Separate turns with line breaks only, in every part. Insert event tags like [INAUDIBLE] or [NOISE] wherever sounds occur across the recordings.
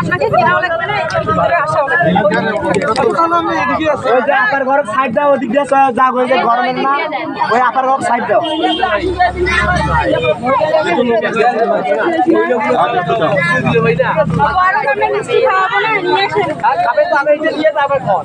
আপনাকে কেনাও লাগবে না ভিতরে
আছি
ওই আপার ঘর সাইড দাও ওদিক দিয়ে যা ওই যে গরমের না ওই আপার ঘর সাইড দাও তারপর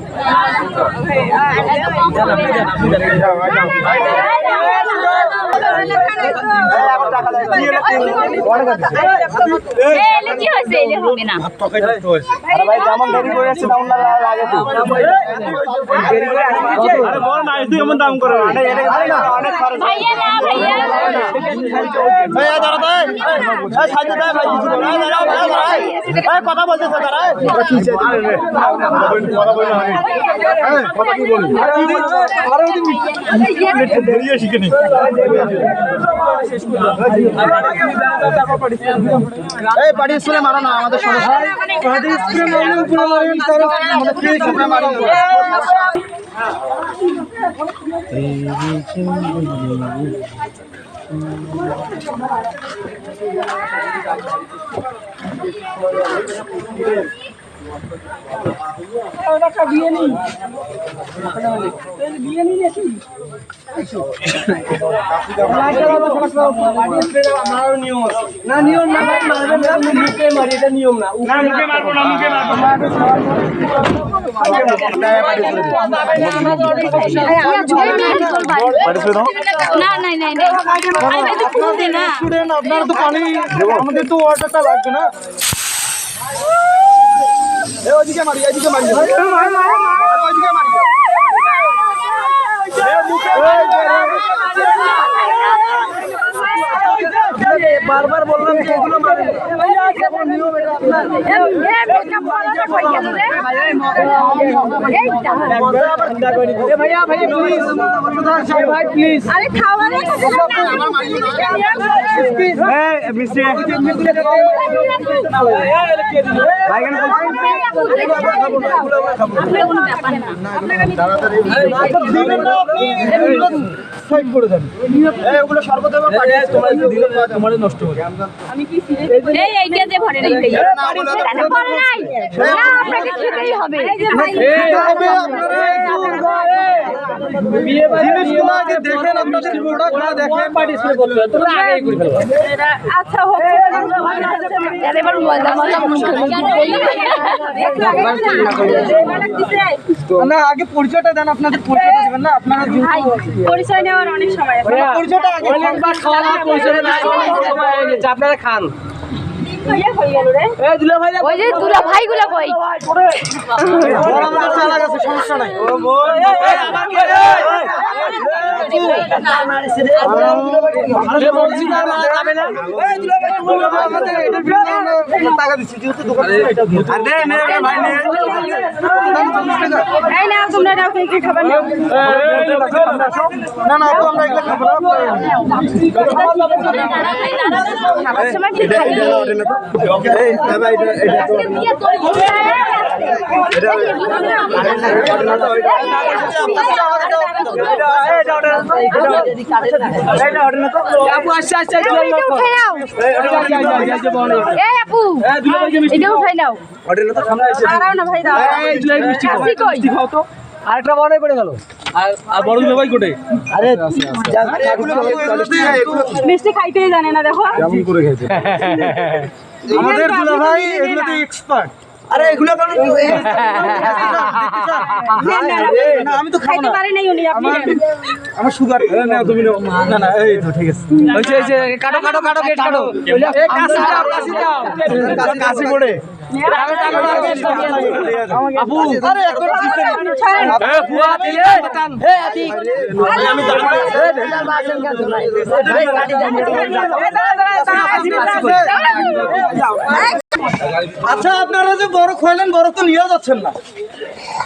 কেমন দাম কথা বলতেছ দাঁড়া কথা বল না এই কথা কি বলি আরে শিখে নি এই পাড়ি স্কুলে মারো না আমাদের সমস্যা
ফ্রি স্প্রে মারবেন না নিয়ম না ভাই মারবেন না আপনি মুখে মারি এটা নিয়ম না
না মুখে মারবো না মুখে মারবো
না না না না না
আপনারা তো পানি আমাদের তো ওয়াটারটা লাগবে না ওইদিকে মারি এইদিকে মারি। ওইদিকে মারি। বারবার বললাম যে এগুলো মারেন। নিয়ম এটা আপনার
আরে খাওয়ারে
এই
এইটা। যে ভরে নাই। ভরে নাই। না আপনাকে খেতেই হবে
আগে দেখেন আপনাদের প্রোডাক্টগুলো দেখেন পার্টিসিপেট করতে হবে তোমরা আগেই করে ফেলবে
আচ্ছা হোক এবার মজা মজা মুখে
না আগে পরিচয়টা দেন আপনাদের পরিচয়টা দিবেন না আপনারা
পরিচয় নেওয়ার অনেক সময় আছে
পরিচয়টা আগে অনেকবার খাওয়া পরিচয় আপনারা খান
ইয়ে হয়ে ওই যে দুলা ভাইগুলো কই?
আমাদের চালা গেছে সমস্যা নাই টাকা দিচ্ছি যেহেতু দোকানে
আরে নে নে ভাই না
খাবার খাবার সময় ঠিক
আপু আচ্ছা আচ্ছা
আপু এটা উঠাই নাও
আরেকটা বড় পড়ে গেল আর বড় দিলে ভাই কোটে
আরে এগুলো এগুলো
মিষ্টি খাইতেই জানে না দেখো।
কেমন করে খাইতে [LAUGHS]
আমাদের দুলা ভাই এগুলোতে এক্সপার্ট
আরে এগুলো
আমি তো
খাইতে
না
পারে নাই উনি আপনি
আমার সুগার না তুমি না না এই তো ঠিক আছে হইছে হইছে কাটো কাটো কাটো গেট কাটো এই কাশি দাও কাশি দাও
কাশি পড়ে
আপু আরে এখন এ বুয়া দিলে এ আতি আমি দাঁড়া দাঁড়া দাঁড়া আচ্ছা আপনারা যে বড় খোয়ালেন বড় তো নিয়ে যাচ্ছেন না।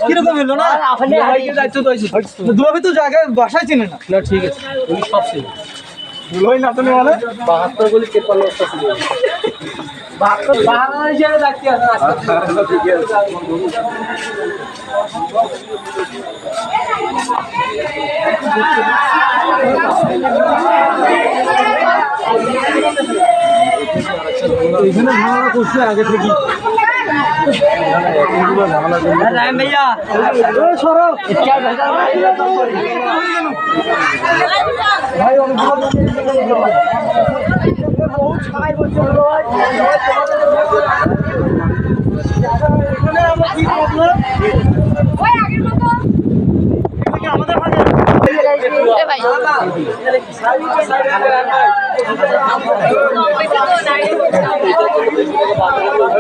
কীরকম হলো না?
দায়িত্ব তো
জায়গায় বাসায় চিনে না?
না ঠিক আছে। সব
না তুমি বলে
বাহাত্তর তেপান্ন
এখানে ঝামেলা করছে আগে থেকে। ভাই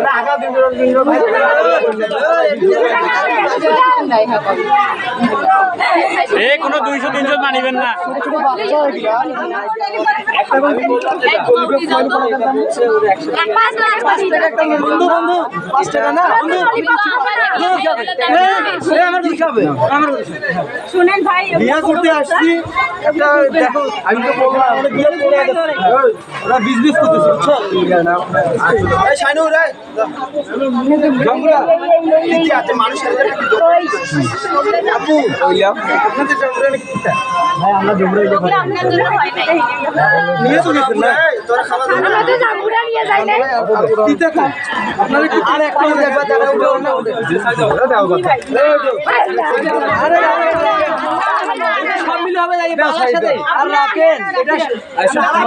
টাকা দিন ভাই
এ কোনো দুইশো তিনশো মানিবেন না
বন্ধু বন্ধু পাঁচ টাকা না
শুনেন ভাই
বিয়া করতে আসছি দেখো আমি তো। ওরা বিজনেস করতেছে বুঝছ মানুষের আপু আপনাদের জঙ্গরা কি ভাই আমরা জঙ্গরা
আপনার জন্য হয় নাই
নিয়ে তো গেছেন না তোরা খাবার
আমরা তো জামুরা নিয়ে যাই না
দিতে খান আপনারা কি আর একটা দেখবা যারা উঠে না উঠে দাও কথা আরে সব মিলে হবে যাই মালার সাথে। আর রাখেন এটা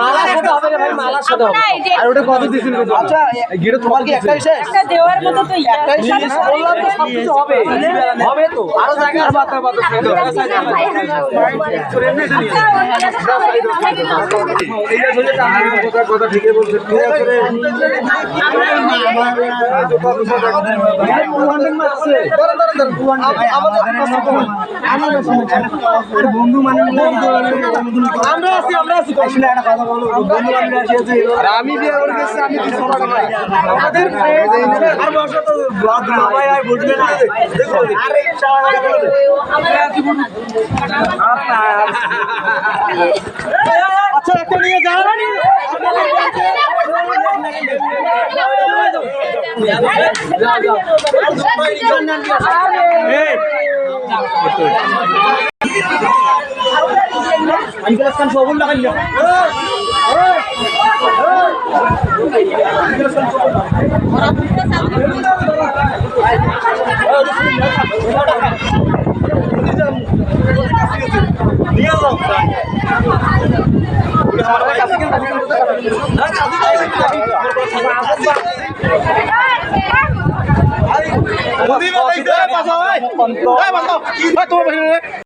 মালার সাথে হবে রে ভাই মালার সাথে হবে। আর ওটা কত দিছেন আচ্ছা গিরে তোমার কি একটা শেষ?
একটা দেওয়ার মতো তো
একটাই শেষ বললাম তো সব কিছু হবে। হবে তো? আরও জায়গা আর বাতা বাতা কথা ঠিকই বলছে ঠিক আছে। রে বন্ধু মানে আমরা আছি আমরা আছি। আসলে একটা কথা বলো বন্ধু বান্ধব আসি আছে আমি বিয়ে করে গেছি আমি কিছু না ভাই আমাদের আর বর্ষা তো ব্লগ নামাই আর বুঝবে না দেখো আরে আচ্ছা একটা নিয়ে যাও। আমি গ্লাস খান সবুল লাগাই না নিয়ে যাও মোদি বাবাই দে পাছা ভাই এই বাবা কি তোমার